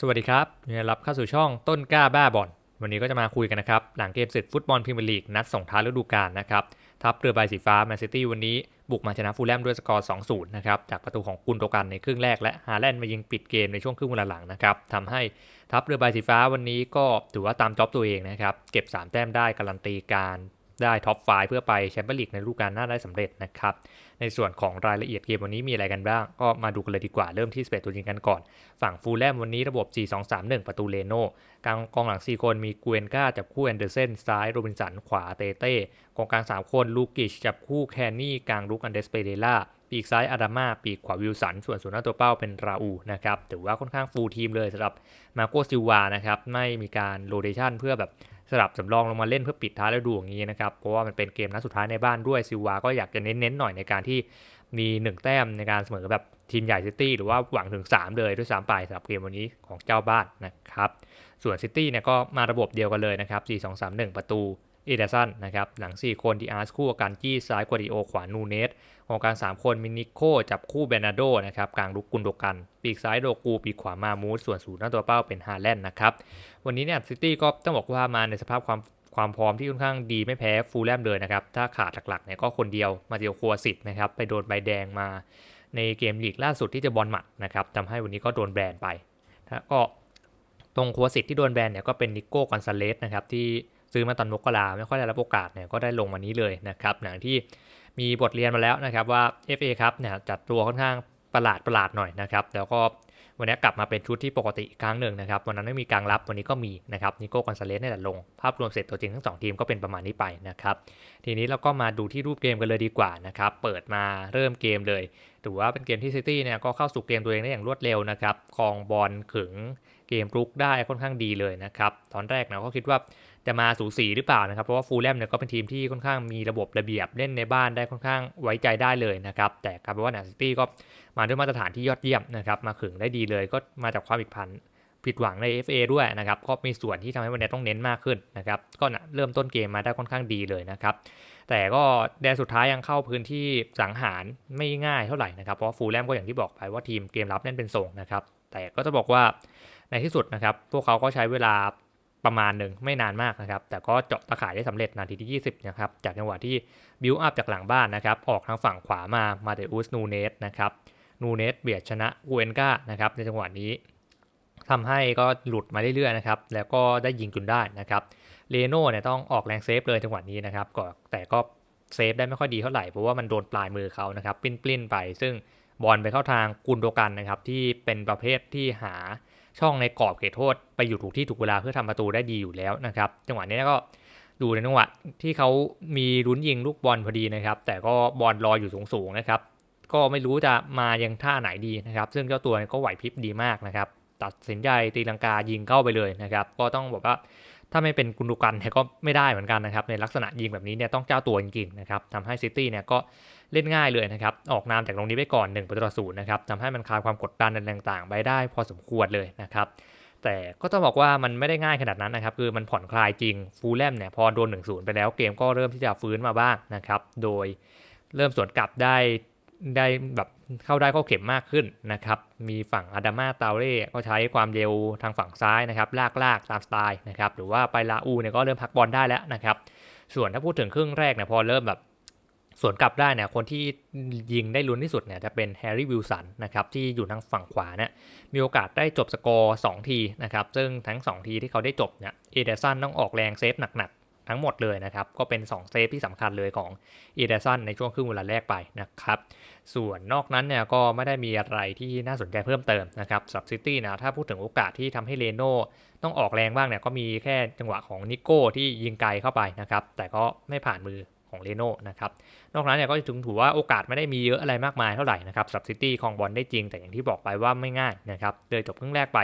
สวัสดีครับยินดีรับเข้าสู่ช่องต้นกล้าบ้าบอลวันนี้ก็จะมาคุยกันนะครับ หลังเกมเสร็จฟุตบอลพรีเมียร์ลีกนัดส่งท้ายฤดูกาลนะครับ ทัพเรือใบสีฟ้าแมนซิตี้วันนี้บุกมาชนะฟูลแลมด้วยสกอร์ 2-0 นะครับ จากประตูของกุนโตกันในครึ่งแรกและฮาแลนด์มายิงปิดเกมในช่วงครึ่งเวลาหลังนะครับทำให้ทัพเรือใบสีฟ้าวันนี้ก็ถือว่าตามจ็อบตัวเองนะครับ เก็บ 3 แต้มได้การันตีการ ได้ท็อปไฟเพื่อไปแชมเปี้ยนลีกในฤดูกาลหน้าได้สำเร็จนะครับ ในส่วนของรายละเอียดเกมวันนี้มีอะไรกันบ้าง ก็มาดูกันเลยดีกว่าเริ่มที่ 11 ตัวจริงกันก่อน ฝั่งฟูลแลมวันนี้ระบบ 4-2-3-1 ประตูเลโน่กลางกองหลัง 4 คนมีกเอนกาจับคู่แอนเดอร์เซนซ้ายโรบินสันขวาเตเต้กองกลาง 3 คนลูกิชจับคู่แคนนี่กลางลุกอันเดสเปเดล่าปีกซ้ายอาดามาปีกขวาวิลสัน ส่วนศูนย์หน้าตัวเป้าเป็นราอูนะครับถือว่าค่อนข้างฟูลทีมเลยสำหรับมาโกซิลวานะครับไม่มีการโรเดชันเพื่อแบบ สลับสำรองลงมาเล่นเพื่อปิดท้ายแล้วดูอย่างนี้นะครับ เพราะว่ามันเป็นเกมนัดสุดท้ายในบ้านด้วยซิวาก็อยากจะเน้นๆหน่อยในการที่มี 1 แต้มในการเสมอแบบทีมใหญ่ซิตี้หรือว่าหวังถึง 3 เลยด้วยซ้ำไปสำหรับเกมวันนี้ของเจ้าบ้านนะครับ ส่วนซิตี้เนี่ยก็มาระบบเดียวกันเลยนะครับ 4-2-3-1 ประตู เอเดสันนะครับหลัง 4 คนดีอาร์สคู่กันจี้ซ้ายกวาดิโอขวานูเนสของกาง3คนมินิโคจับคู่เบนาโดนะครับกลางลุกกุนโดกัน ปีกซ้ายโดกูปีกขวามามูสส่วนศูนย์หน้าตัวเป้าเป็นฮาแลนด์นะครับวันนี้เนี่ยซิตี้ก็ต้องบอกว่ามาในสภาพความความพร้อมที่ค่อนข้างดีไม่แพ้ฟูลแลมเลยนะครับถ้าขาดหลักๆเนี่ยก็คนเดียวมาเดียวครัวสิทธิ์นะครับไปโดนใบแดงมาในเกมลีกล่าสุดที่จะบอลหมัดนะครับทำให้วันนี้ก็โดนแบนไปแล้วก็ตรงครัวสิทธิ์ที่โดนแบนเนี่ยก็เป็นนิโก้กอนซาเลสนะครับที่ ซื้อมาตอนมกราไม่ค่อยได้รับโอกาสเนี่ยก็ได้ลงมานี้เลยนะครับหลังที่มีบทเรียนมาแล้วนะครับว่า FA ครับเนี่ยจัดตัวค่อนข้างประหลาดประหลาดหน่อยนะครับแล้วก็วันนี้กลับมาเป็นชุดที่ปกติกครั้งหนึ่งนะครับวันนั้นไม่มีกลางรับวันนี้ก็มีนะครับนิโก้กอนซาเลสเนี่แหละลง ภาพรวมเสร็จตัวจริงทั้งสองทีมก็เป็นประมาณนี้ไปนะครับทีนี้เราก็มาดูที่รูปเกมกันเลยดีกว่านะครับเปิดมาเริ่มเกมเลยถือว่าเป็นเกมที่ซิตี้เนี่ยก็เข้าสู่เกมตัวเองได้อย่างรวดเร็วนะครับครองบอลขึงเกมรุกได้ค่อนข้างดีเลยนะครับตอนแรกนะก็คิดว่า จะมาสูสีหรือเปล่านะครับ เพราะว่าฟูลแลมเนี่ยก็เป็นทีมที่ค่อนข้างมีระบบระเบียบเล่นในบ้านได้ค่อนข้างไว้ใจได้เลยนะครับ แต่กายเป็นว่านาซิตี้ก็มาด้วยมาตรฐานที่ยอดเยี่ยมนะครับ มาขึงได้ดีเลยก็มาจากความผิดพันผิดหวังใน FA ด้วยนะครับก็มีส่วนที่ทำให้วันนี้ต้องเน้นมากขึ้นนะครับ ก็นะเริ่มต้นเกมมาได้ค่อนข้างดีเลยนะครับ แต่ก็แดนสุดท้ายยังเข้าพื้นที่สังหารไม่ง่ายเท่าไหร่นะครับ เพราะฟูลแลมก็อย่างที่บอกไปว่าทีมเกมรับเล่นเป็นส่งนะครับ แต่ก็จะบอกว่าในที่สุดนะครับ พวกเขาก็ใช้เวลา ประมาณหนึ่งไม่นานมากนะครับ แต่ก็เจาะตะข่ายได้สำเร็จนาทีที่ 20 นะครับ จากจังหวะที่บิวอัพจากหลังบ้านนะครับ ออกทางฝั่งขวามา มาเตอุสนูเนสนะครับ นูเนสเบียดชนะกูเอนกานะครับ ในจังหวะนี้ทำให้ก็หลุดมาเรื่อยๆนะครับ แล้วก็ได้ยิงจนได้นะครับ เลโน่เนี่ยต้องออกแรงเซฟเลยจังหวะนี้นะครับก็แต่ก็เซฟได้ไม่ค่อยดีเท่าไหร่ เพราะว่ามันโดนปลายมือเขานะครับ ปลิ้นๆไป ซึ่งบอลไปเข้าทางกุนโดกันนะครับ ที่เป็นประเภทที่หา ช่องในกรอบเขตโทษไปอยู่ถูกที่ถูกเวลาเพื่อทำประตูได้ดีอยู่แล้วนะครับ จังหวะนี้ก็ดูในจังหวะที่เขามีลุ้นยิงลูกบอลพอดีนะครับ แต่ก็บอลรอยอยู่สูงๆนะครับ ก็ไม่รู้จะมายังท่าไหนดีนะครับ ซึ่งเจ้าตัวก็ไหวพริบดีมากนะครับ ตัดสินใจตีลังกายิงเข้าไปเลยนะครับ ก็ต้องบอกว่าถ้าไม่เป็นกุนดูกันก็ไม่ได้เหมือนกันนะครับ ในลักษณะยิงแบบนี้เนี่ยต้องเจ้าตัวจริงๆนะครับทำให้ซิตี้เนี่ยก็ เล่นง่ายเลยนะครับ ออกนามจากตรงนี้ไปก่อน1ประตูต่อศูนย์นะครับทำให้มันคลายความกดดันต่างๆ ไปได้พอสมควรเลยนะครับแต่ก็ต้องบอกว่ามันไม่ได้ง่ายขนาดนั้นนะครับ คือมันผ่อนคลายจริงฟูลแลมเนี่ยพอโดน1-0ไปแล้วเกมก็เริ่มที่จะฟื้นมาบ้างนะครับ โดยเริ่มสวนกลับได้ได้แบบเข้าได้เข้าเข็มมากขึ้นนะครับ มีฝั่งอาดามาตาเร่ก็ใช้ความเร็วทางฝั่งซ้ายนะครับ ลากลากตามสไตล์นะครับ หรือว่าไปลาอูเนี่ยก็เริ่มพักบอลได้แล้วนะครับ ส่วนถ้าพูดถึงครึ่งแรกเนี่ยพอเริ่มแบบ ส่วนกลับได้เนี่ยคนที่ยิงได้ลุ้นที่สุดเนี่ยจะเป็นแฮร์รี่วิลสันนะครับที่อยู่ทางฝั่งขวาเนี่ยมีโอกาสได้จบสกอร์2ทีนะครับซึ่งทั้ง 2 ทีที่เขาได้จบเนี่ยเอเดสันต้องออกแรงเซฟหนักๆ ทั้งหมดเลยนะครับก็เป็น 2 เซฟที่สำคัญเลยของเอเดสันในช่วงครึ่งเวลาแรกไปนะครับส่วนนอกนั้นเนี่ยก็ไม่ได้มีอะไรที่น่าสนใจเพิ่มเติมนะครับสับซิตี้นะถ้าพูดถึงโอกาสที่ทำให้เลโน่ต้องออกแรงบ้างเนี่ยก็มีแค่จังหวะของนิโก้ที่ยิงไกลเข้าไปนะครับแต่ก็ไม่ผ่านมือ ของเลโน่นะครับ นอกนั้นเนี่ยก็ถึงถือว่าโอกาสไม่ได้มีเยอะอะไรมากมายเท่าไหร่นะครับสับซิตี้ของบอลได้จริง แต่อย่างที่บอกไปว่าไม่ง่ายนะครับเลยจบครึ่งแรกไป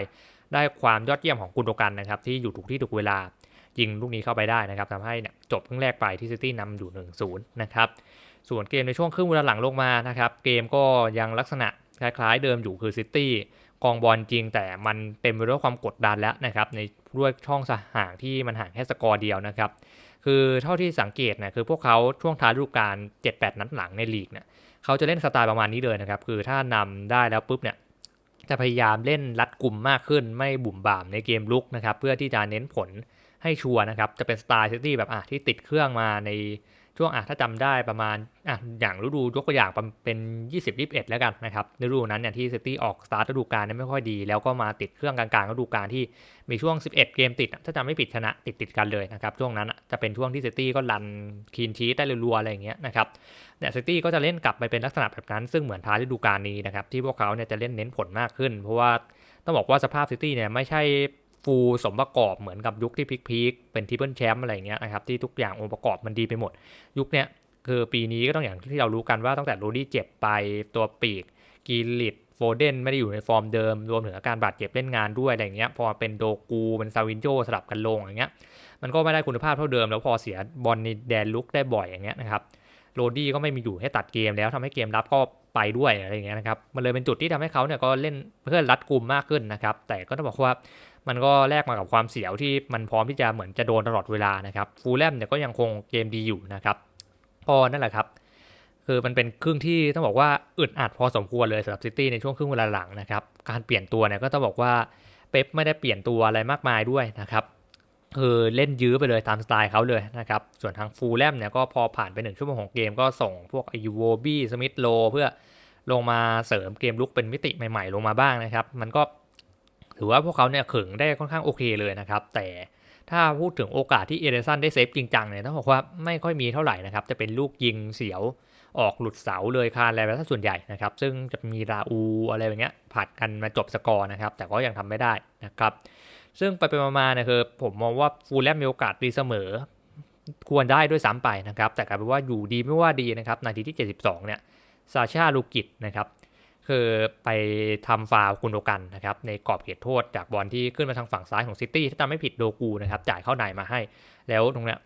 ได้ความยอดเยี่ยมของกุนโดกันนะครับที่อยู่ถูกที่ถูกเวลายิงลูกนี้เข้าไปได้นะครับทำให้จบครึ่งแรกไปที่ซิตี้นำอยู่ 1-0 นะครับส่วนเกมในช่วงครึ่งเวลาหลังลงมานะครับเกมก็ยังลักษณะคล้ายๆเดิมอยู่คือซิตี้กองบอลจริงแต่มันเต็มไปด้วยความกดดันแล้วนะครับในด้วยช่องสห่างที่มันห่างแค่สกอร์เดียวนะครับ คือเท่าที่สังเกตนะคือพวกเขาช่วงท้ายฤดูกาล7-8 นัดหลังในลีกเนี่ยเขาจะเล่นสไตล์ประมาณนี้เลยนะครับ คือถ้านำได้แล้วปุ๊บเนี่ยจะพยายามเล่นรัดกลุ่มมากขึ้น ไม่บุ่มบ่ามในเกมลุกนะครับ เพื่อที่จะเน้นผลให้ชัวร์นะครับ จะเป็นสไตล์ซิตี้แบบอะที่ติดเครื่องมาใน ช่วงอะถ้าจำได้ประมาณอะอย่างฤดูยกตัวอย่างเป็น 20-21 แล้วกันนะครับในฤดูนั้นเนี่ยที่ซิตี้ออกสตาร์ทฤดูกาลเนี่ยไม่ค่อยดี แล้วก็มาติดเครื่องกลางๆฤดูกาลที่มีช่วง 11 เกมติด ถ้าจำไม่ผิดชนะติดติดกันเลยนะครับช่วงนั้นจะเป็นช่วงที่ซิตี้ก็รันคีนชีตได้รัวๆอะไรอย่างเงี้ยนะครับเนี่ยซิตี้ก็จะเล่นกลับไปเป็นลักษณะแบบนั้น ซึ่งเหมือนท้ายฤดูกาลนี้นะครับที่พวกเขาเนี่ยจะเล่นเน้นผลมากขึ้น เพราะว่าต้องบอกว่าสภาพซิตี้เนี่ยไม่ใช่ ฟูลสมประกอบเหมือนกับยุคที่พีคๆเป็นทิปเปิลแชมป์อะไรเงี้ยนะครับที่ทุกอย่างองค์ประกอบมันดีไปหมด ยุคเนี้ยคือปีนี้ก็ต้องอย่างที่เรารู้กันว่าตั้งแต่โรดี้เจ็บไปตัวปีกกีลิตโฟเดนไม่ได้อยู่ในฟอร์มเดิม รวมถึงอาการบาดเจ็บเล่นงานด้วยอะไรเงี้ยพอเป็นโดกูเป็นซาวินโจสลับกันลงอย่างเงี้ยมันก็ไม่ได้คุณภาพเท่าเดิม แล้วพอเสียบอลในแดนลุกได้บ่อยอย่างเงี้ยนะครับโรดี้ก็ไม่มีอยู่ให้ตัดเกมแล้วทำให้เกมรับก็ไปด้วยอะไรเงี้ยนะครับ มันเลยเป็นจุดที่ทำให้เขาเนี่ยก็เล่นเพื่อรัดกลุ่มมากขึ้นนะครับ แต่ก็ต้องบอกว่า มันก็แลกมากับความเสียวที่มันพร้อมที่จะเหมือนจะโดนตลอดเวลานะครับฟูลแลมเนี่ยก็ยังคงเกมดีอยู่นะครับพอนั่นแหละครับ คือมันเป็นครึ่งที่ต้องบอกว่าอึดอัดพอสมควรเลยสำหรับซิตี้ในช่วงครึ่งเวลาหลังนะครับการเปลี่ยนตัวเนี่ยก็ต้องบอกว่าเป๊ปไม่ได้เปลี่ยนตัวอะไรมากมายด้วยนะครับคือเล่นยื้อไปเลยตามสไตล์เขาเลยนะครับ ส่วนทางฟูลแลมเนี่ยก็พอผ่านไปหนึ่งชั่วโมงของเกมก็ส่งพวกอยูโวบี้สมิธโลเพื่อลงมาเสริมเกมลุกเป็นมิติใหม่ๆ ลงมาบ้างนะครับ มันก็ ถือว่าพวกเขาเนี่ยขึงได้ค่อนข้างโอเคเลยนะครับ แต่ถ้าพูดถึงโอกาสที่เอเดสันได้เซฟจริงจังเนี่ยต้องบอกว่าไม่ค่อยมีเท่าไหร่นะครับจะเป็นลูกยิงเสียวออกหลุดเสาเลยคานอะไรแบบส่วนใหญ่นะครับ ซึ่งจะมีราอูอะไรแบบเงี้ยผัดกันมาจบสกอร์นะครับ แต่ก็ยังทำไม่ได้นะครับ ซึ่งไปไปมาๆเนี่ยคือผมมองว่าฟูลแลมมีโอกาสตีเสมอ ควรได้ด้วยซ้ำไปนะครับ แต่กลายเป็นว่าอยู่ดีไม่ว่าดีนะครับนาทีที่ 72 เนี่ยซาชาลูกิตนะครับ คือไปทำฟาวคุนโดกันนะครับในกรอบเขตโทษจากบอลที่ขึ้นมาทางฝั่งซ้ายของซิตี้ถ้าจำไม่ผิดโดกูนะครับจ่ายเข้าในมาให้ แล้วตรงเนี้ย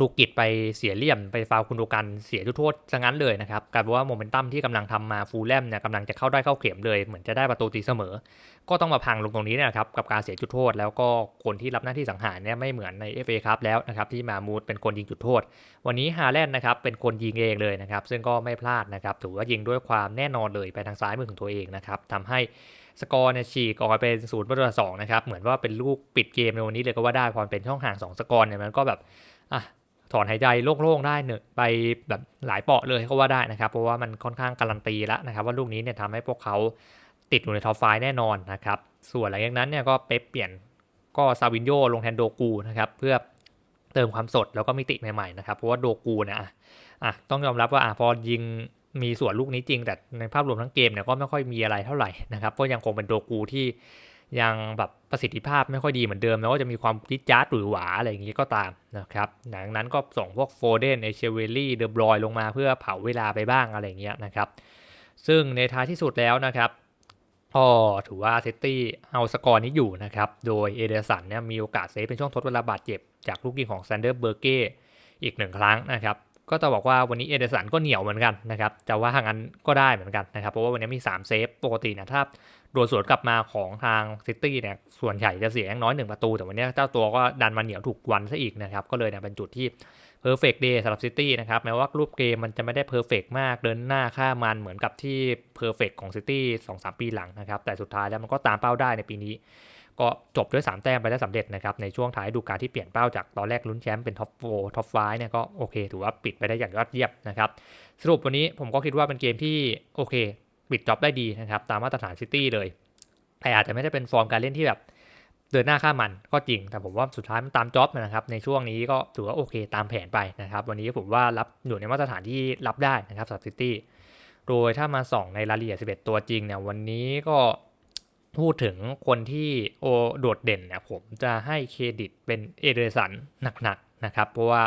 ลูกิตไปเสียเหลี่ยมไปฟาวกุนโดกันเสียจุดโทษซะงั้นเลยนะครับกลายเป็นว่าโมเมนตัมที่กำลังทำมาฟูลแลมเนี่ยกำลังจะเข้าได้เข้าเข็มเลย เหมือนจะได้ประตูตีเสมอ ก็ต้องมาพังลงตรงนี้นะครับกับการเสียจุดโทษ แล้วก็คนที่รับหน้าที่สังหารเนี่ยไม่เหมือนใน FA ครับแล้วนะครับที่มามูดเป็นคนยิงจุดโทษ วันนี้ฮาแลนด์นะครับเป็นคนยิงเองเลยนะครับซึ่งก็ไม่พลาดนะครับถือว่ายิงด้วยความแน่นอนเลยไปทางซ้ายมือของตัวเองนะครับทำให้สกอร์เนี่ยฉีกออกไปเป็นศูนย์ประตูสองนะครับเหมือนว่าเป็นลูกปิดเกมในวันนี้เลยก็ว่าได้พอเป็นช่องห่าง2สกอร์เนี่ยมันก็แบบอะ ถอนหายใจโล่งๆได้เนอะไปแบบหลายเปาะเลยก็ว่าได้นะครับ เพราะว่ามันค่อนข้างการันตีแล้วนะครับ ว่าลูกนี้เนี่ยทำให้พวกเขาติดอยู่ในท็อปไฟแน่นอนนะครับ ส่วนหลังจากนั้นเนี่ยก็เป๊ปเปลี่ยนก็ซาวินโยลงแทนโดกูนะครับ เพื่อเติมความสดแล้วก็มิติใหม่ๆนะครับ เพราะว่าโดกูเนี่ยอะต้องยอมรับว่าอะพอยิงมีส่วนลูกนี้จริง แต่ในภาพรวมทั้งเกมเนี่ยก็ไม่ค่อยมีอะไรเท่าไหร่นะครับก็ยังคงเป็นโดกูที่ ยังแบบประสิทธิภาพไม่ค่อยดีเหมือนเดิม แล้วก็จะมีความจิจาดหรือหวาอะไรอย่างนี้ก็ตามนะครับดังนั้นก็ส่งพวกโฟเดนเอเชเวลลี่เดอบรอยลงมาเพื่อเผาเวลาไปบ้างอะไรอย่างเงี้ยนะครับ ซึ่งในท้ายที่สุดแล้วนะครับก็ถือว่าเซตตี้เอาสกอร์นี้อยู่นะครับ โดยเอเดสันเนี่ยมีโอกาสเซฟเป็นช่วงทดเวลาบาดเจ็บจากลูกยิงของแซนเดอร์เบอร์เก้อีกหนึ่งครั้งนะครับ ก็จะบอกว่าวันนี้เอเดสันก็เหนียวเหมือนกันนะครับจะว่าทางนั้นก็ได้เหมือนกันนะครับ เพราะว่าวันนี้มี 3 เซฟปกตินะถ้าโดนสวนกลับมาของทางซิตี้เนี่ยส่วนใหญ่จะเสียอย่างน้อยหนึ่งประตู แต่วันนี้เจ้าตัวก็ดันมาเหนียวถูกวันซะอีกนะครับ ก็เลยเนี่ยเป็นจุดที่เพอร์เฟกต์เดย์สำหรับซิตี้นะครับแม้ว่ารูปเกมมันจะไม่ได้เพอร์เฟกมากเดินหน้าข้ามันเหมือนกับที่เพอร์เฟกของซิตี้สองสามปีหลังนะครับแต่สุดท้ายแล้วมันก็ตามเป้าได้ในปีนี้ ก็จบด้วย 3 แต้มไปได้สำเร็จนะครับในช่วงท้ายดูการที่เปลี่ยนเป้าจากตอนแรกลุ้นแชมป์เป็นท็อปโฟท็อปไฟเนี่ยก็โอเคถือว่าปิดไปได้อย่างยอดเยี่ยมนะครับสรุปวันนี้ผมก็คิดว่าเป็นเกมที่โอเค ปิดจ็อบได้ดีนะครับตามมาตรฐานซิตี้เลยแต่อาจจะไม่ได้เป็นฟอร์มการเล่นที่แบบเดินหน้าข้ามันก็จริง แต่ผมว่าสุดท้ายมันตามจ็อบนะครับ ในช่วงนี้ก็ถือว่าโอเคตามแผนไปนะครับ วันนี้ผมว่ารับอยู่ในมาตรฐานที่รับได้นะครับสับซิตี้ โดยถ้ามาส่องในรายละเอียด 11 ตัวจริงเนี่ยวันนี้ก็ พูดถึงคนที่โอโดดเด่นเนี่ยผมจะให้เครดิตเป็นเอเดรสันหนักๆนะครับ เพราะว่า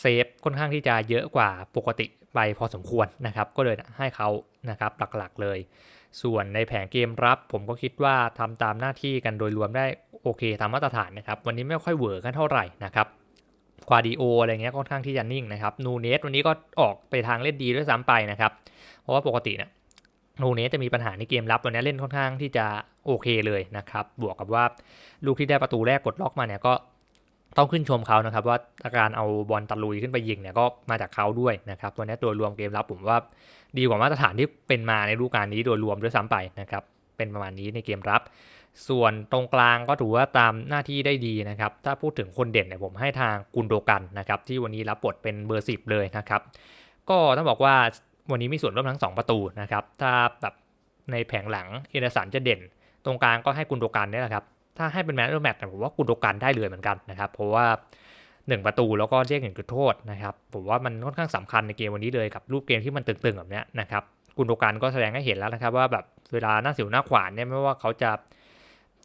เซฟค่อนข้างที่จะเยอะกว่าปกติไปพอสมควรนะครับ ก็เลยให้เขานะครับหลักๆเลย ส่วนในแผนเกมรับผมก็คิดว่าทำตามหน้าที่กันโดยรวมได้โอเคตามมาตรฐานนะครับ วันนี้ไม่ค่อยเวิร์กันเท่าไหร่นะครับควาดิโออะไรเงี้ยค่อนข้างที่จะนิ่งนะครับ นูเนสวันนี้ก็ออกไปทางเล่นดีด้วยซ้ำไปนะครับ เพราะว่าปกติเนี่ย นูเนสจะมีปัญหาในเกมรับวันนี้เล่นค่อนข้างที่จะโอเคเลยนะครับ บวกกับว่าลูกที่ได้ประตูแรกกดล็อกมาเนี่ยก็ต้องขึ้นชมเขานะครับ ว่าอาการเอาบอลตะลุยขึ้นไปยิงเนี่ยก็มาจากเขาด้วยนะครับตัวนี้ตัวรวมเกมรับผมว่าดีกว่ามาตรฐานที่เป็นมาในฤดูกาลนี้โดยรวมด้วยซ้ำไปนะครับเป็นประมาณนี้ในเกมรับ ส่วนตรงกลางก็ถือว่าตามหน้าที่ได้ดีนะครับ ถ้าพูดถึงคนเด่นเนี่ยผมให้ทางกุนโดกันนะครับที่วันนี้รับบทเป็นเบอร์สิบเลยนะครับ ก็ต้องบอกว่า วันนี้มีส่วนร่วมทั้ง 2 ประตูนะครับ ถ้าแบบในแผงหลังเอเดสันจะเด่น ตรงกลางก็ให้กุนโดกันเนี่ยแหละครับ ถ้าให้เป็นแมตช์แมตช์ผมว่ากุนโดกันได้เลยเหมือนกันนะครับ เพราะว่า 1 ประตูแล้วก็เรียกหนึ่งจุดโทษนะครับ ผมว่ามันค่อนข้างสำคัญในเกมวันนี้เลยกับรูปเกมที่มันตึงๆแบบนี้นะครับ กุนโดกันก็แสดงให้เห็นแล้วนะครับ ว่าแบบเวลาหน้าสิวหน้าขวานเนี่ยไม่ว่าเขาจะ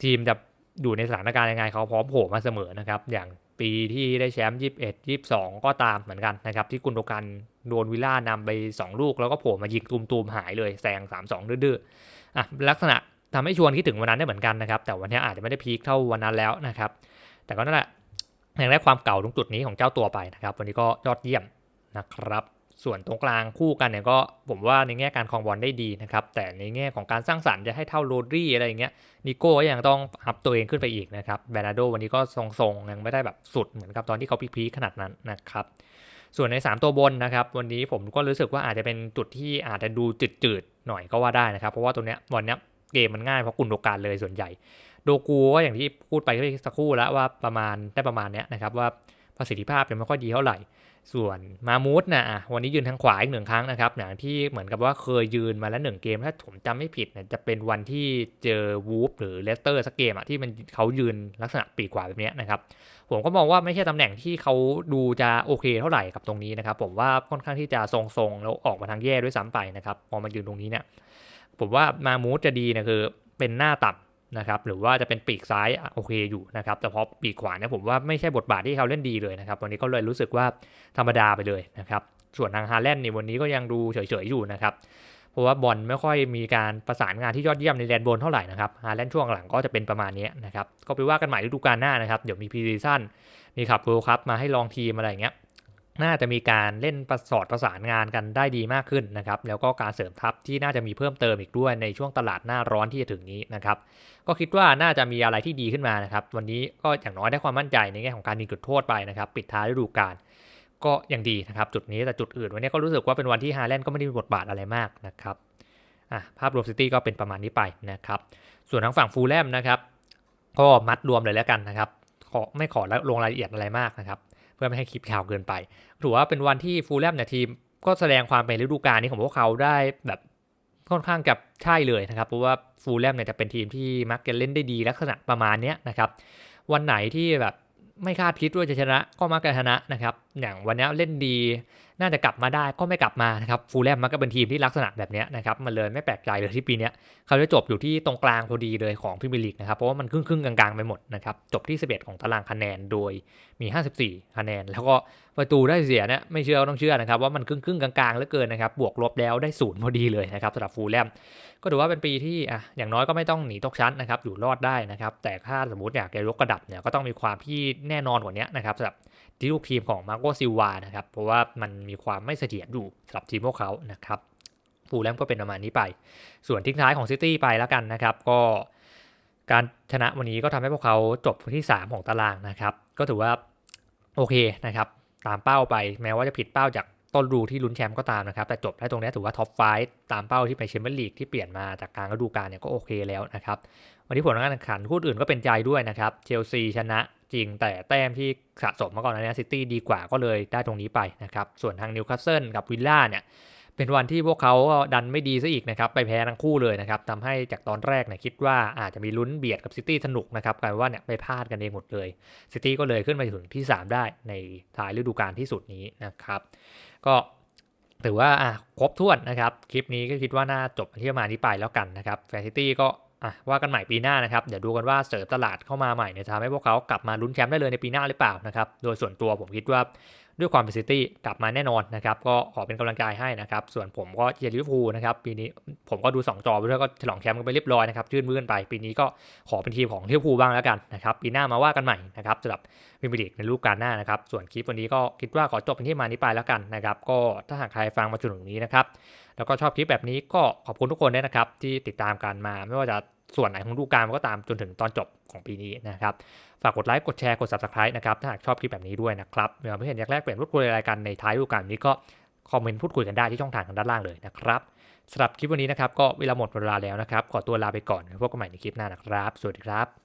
ทีมจะอยู่ในสถานการณ์ยังไงเขาพร้อมโผล่มาเสมอนะครับ อย่าง ปีที่ได้แชมป์21 22 ก็ตามเหมือนกันนะครับ ที่กุนโดกันโดนวิลล่านำไป 2 ลูก แล้วก็โผล่มายิงตูมๆหายเลยแซง 3 2 ดื้อๆอะลักษณะทำให้ชวนคิดถึงวันนั้นได้เหมือนกันนะครับ แต่วันนี้อาจจะไม่ได้พีคเท่าวันนั้นแล้วนะครับ แต่ก็นั่นแหละยังได้ความเก่าตรงจุดนี้ของเจ้าตัวไปนะครับ วันนี้ก็ยอดเยี่ยมนะครับ ส่วนตรงกลางคู่กันเนี่ยก็ผมว่าในแง่การครองบอลได้ดีนะครับ แต่ในแง่ของการสร้างสรรค์จะให้เท่าโรดรี่อะไรอย่างเงี้ยนิโก้ก็ยังต้องอัพตัวเองขึ้นไปอีกนะครับแบรนาโดวันนี้ก็ทรงๆยังไม่ได้แบบสุดเหมือนกับตอนที่เขาพีคขนาดนั้นนะครับส่วนใน 3 ตัวบนนะครับ วันนี้ผมก็รู้สึกว่าอาจจะเป็นจุดที่อาจจะดูจืดๆหน่อยก็ว่าได้นะครับ เพราะว่าตัวเนี้ยวันเนี้ยเกมมันง่ายเพราะกุนโดการเลยส่วนใหญ่ โดกูก็อย่างที่พูดไปสักครู่แล้วว่าประมาณได้ประมาณเนี้ยนะครับว่า ประสิทธิภาพยังไม่ค่อยดีเท่าไหร่ ส่วนมามูดนะอะวันนี้ยืนทางขวาอีกหนึ่งครั้งนะครับอย่างที่เหมือนกับว่าเคยยืนมาแล้วหนึ่งเกม ถ้าผมจำไม่ผิดนี่ยจะเป็นวันที่เจอวูฟหรือเลสเตอร์สักเกมอะที่มันเขายืนลักษณะปีกขวาแบบนี้นะครับผมก็มองว่าไม่ใช่ตำแหน่งที่เขาดูจะโอเคเท่าไหร่กับตรงนี้นะครับผมว่าค่อนข้างที่จะทรงๆแล้วออกมาทางแย่ด้วยซ้ำไปนะครับพอมายืนตรงนี้เนี่ยผมว่ามามูดจะดีนี่ยคือเป็นหน้าต่ำ นะครับหรือว่าจะเป็นปีกซ้ายโอเคอยู่นะครับแต่พอปีกขวาเนี่ยผมว่าไม่ใช่บทบาทที่เขาเล่นดีเลยนะครับวันนี้ก็เลยรู้สึกว่าธรรมดาไปเลยนะครับส่วนทางฮาแลนด์นี่วันนี้ก็ยังดูเฉยๆอยู่นะครับเพราะว่าบอลไม่ค่อยมีการประสานงานที่ยอดเยี่ยมในแดนบนเท่าไหร่นะครับฮาแลนด์ช่วงหลังก็จะเป็นประมาณนี้นะครับก็ไปว่ากันใหม่ฤดูกาลหน้านะครับเดี๋ยวมีพรีซีซั่นมีขับเวิลด์คัพมาให้ลองทีมอะไรอย่างเงี้ย น่าจะมีการเล่นประสอดประสานงานกันได้ดีมากขึ้นนะครับ แล้วก็การเสริมทัพที่น่าจะมีเพิ่มเติมอีกด้วยในช่วงตลาดหน้าร้อนที่จะถึงนี้นะครับ ก็คิดว่าน่าจะมีอะไรที่ดีขึ้นมานะครับ วันนี้ก็อย่างน้อยได้ความมั่นใจในแง่ของการยิงจุดโทษไปนะครับ ปิดท้ายฤดูกาลก็ยังดีนะครับ จุดนี้แต่จุดอื่นวันนี้ก็รู้สึกว่าเป็นวันที่ฮาแลนด์ก็ไม่ได้มีบทบาทอะไรมากนะครับภาพรวมซิตี้ก็เป็นประมาณนี้ไปนะครับ ส่วนทางฝั่งฟูลแลมนะครับ ก็มัดรวมเลยแล้วกันนะครับขอไม่ขอลงรายละเอียดอะไรมากนะครับ พื่อไม่ให้คลิปยาวเกินไป ถือว่าเป็นวันที่ฟูลแลมเนี่ยทีมก็แสดงความเป็นฤดูกาลนี้ของพวกเขาได้แบบค่อนข้างกับใช่เลยนะครับ เพราะว่าฟูลแลมเนี่ยจะเป็นทีมที่มักจะเล่นได้ดีลักษณะประมาณเนี้ยนะครับ วันไหนที่แบบไม่คาดคิดว่าจะชนะก็มักจะชนะนะครับ อย่างวันนี้เล่นดี น่าจะกลับมาได้ก็ไม่กลับมานะครับฟูลแลมมันก็เป็นทีมที่ลักษณะแบบนี้นะครับมันเลยไม่แปลกใจเลยที่ปีนี้เขาจะจบอยู่ที่ตรงกลางพอดีเลยของพรีเมียร์ลีกนะครับเพราะว่ามันครึ่งครึ่งกลางๆไปหมดนะครับจบที่ 11 ของตารางคะแนนโดยมี 54 คะแนน แล้วก็ประตูได้เสียเนี่ยไม่เชื่อต้องเชื่อนะครับว่ามันครึ่งครึ่งกลางๆเหลือเกินนะครับบวกลบแล้วได้ศูนย์พอดีเลยนะครับสำหรับฟูลแลมก็ถือว่าเป็นปีที่อะอย่างน้อยก็ไม่ต้องหนีตกชั้นนะครับอยู่รอดได้นะครับแต่ถ้าสมมติอยากจะยกระดับเนี่ยก็ต้องมีความที่แน่นอนกว่านี้นะครับสำหรับ ที่ลูกทีมของมาโกซิลวานะครับ เพราะว่ามันมีความไม่เสถียรอยู่สำหรับทีมพวกเขานะครับฟูลแลมก็เป็นประมาณนี้ไป ส่วนทิ้งท้ายของซิตี้ไปแล้วกันนะครับ ก็การชนะวันนี้ก็ทำให้พวกเขาจบที่ 3 ของตารางนะครับ ก็ถือว่าโอเคนะครับ ตามเป้าไปแม้ว่าจะผิดเป้าจาก ต้นรูที่ลุ้นแชมป์ก็ตามนะครับ แต่จบได้ตรงนี้ถือว่าท็อปไฟตามเป้าที่ไปแชมเปี้ยนลีกที่เปลี่ยนมาจากกลางฤดูกาลเนี่ยก็โอเคแล้วนะครับ วันนี้ผลการแข่งขันคู่อื่นก็เป็นใจด้วยนะครับเชลซีชนะจริงแต่แต้มที่สะสมมาก่อนหน้านี้ซิตี้ดีกว่าก็เลยได้ตรงนี้ไปนะครับส่วนทางนิวคาสเซิลกับวิลล่าเนี่ย เป็นวันที่พวกเขาดันไม่ดีซะอีกนะครับ ไปแพ้ทั้งคู่เลยนะครับทำให้จากตอนแรกเนี่ยคิดว่าอาจจะมีลุ้นเบียดกับซิตี้สนุกนะครับกลายว่าเนี่ยไปพลาดกันเองหมดเลยซิตี้ก็เลยขึ้นมาถึงที่ 3 ได้ในท้ายฤดูกาลที่สุดนี้นะครับ ก็ถือว่าอะครบถ้วนนะครับ คลิปนี้ก็คิดว่าน่าจบที่ประมาณนี้ไปแล้วกันนะครับแฟนซิตี้ก็อะว่ากันใหม่ปีหน้านะครับ เดี๋ยวดูกันว่าเสริมตลาดเข้ามาใหม่เนี่ยจะทำให้พวกเขากลับมาลุ้นแชมป์ได้เลยในปีหน้าหรือเปล่านะครับ โดยส่วนตัวผมคิดว่า ด้วยความเป็นซิตี้กลับมาแน่นอนนะครับ ก็ขอเป็นกำลังใจให้นะครับ ส่วนผมก็เชียร์ลิเวอร์พูลนะครับ ปีนี้ผมก็ดู 2 จอไปด้วยก็ฉลองแชมป์กันไปเรียบร้อยนะครับชื่นมื่นไป ปีนี้ก็ขอเป็นทีมของลิเวอร์พูลบ้างแล้วกันนะครับ ปีหน้ามาว่ากันใหม่นะครับสำหรับพรีเมียร์ลีกในฤดูกาลหน้านะครับ ส่วนคลิปวันนี้ก็คิดว่าขอจบเป็นที่มานี้ไปแล้วกันนะครับ ก็ถ้าหากใครฟังมาจนถึงนี้นะครับ แล้วก็ชอบคลิปแบบนี้ก็ขอบคุณทุกคนด้วยนะครับที่ติดตามกันมาไม่ว่าจะ ส่วนไหนของฤดูกาลก็ตามจนถึงตอนจบของปีนี้นะครับ ฝากกดไลค์ กดแชร์ กด subscribe นะครับ ถ้าหากชอบคลิปแบบนี้ด้วยนะครับเดี๋ยวไม่เห็นอยากแลกเปลี่ยนพูดคุยรายการในท้ายฤดูกาลนี้ก็คอมเมนต์พูดคุยกันได้ที่ช่องทางทางด้านล่างเลยนะครับสำหรับคลิปวันนี้นะครับก็เวลาหมดเวลาแล้วนะครับ ขอตัวลาไปก่อนพบกันใหม่ในคลิปหน้านะครับ สวัสดีครับ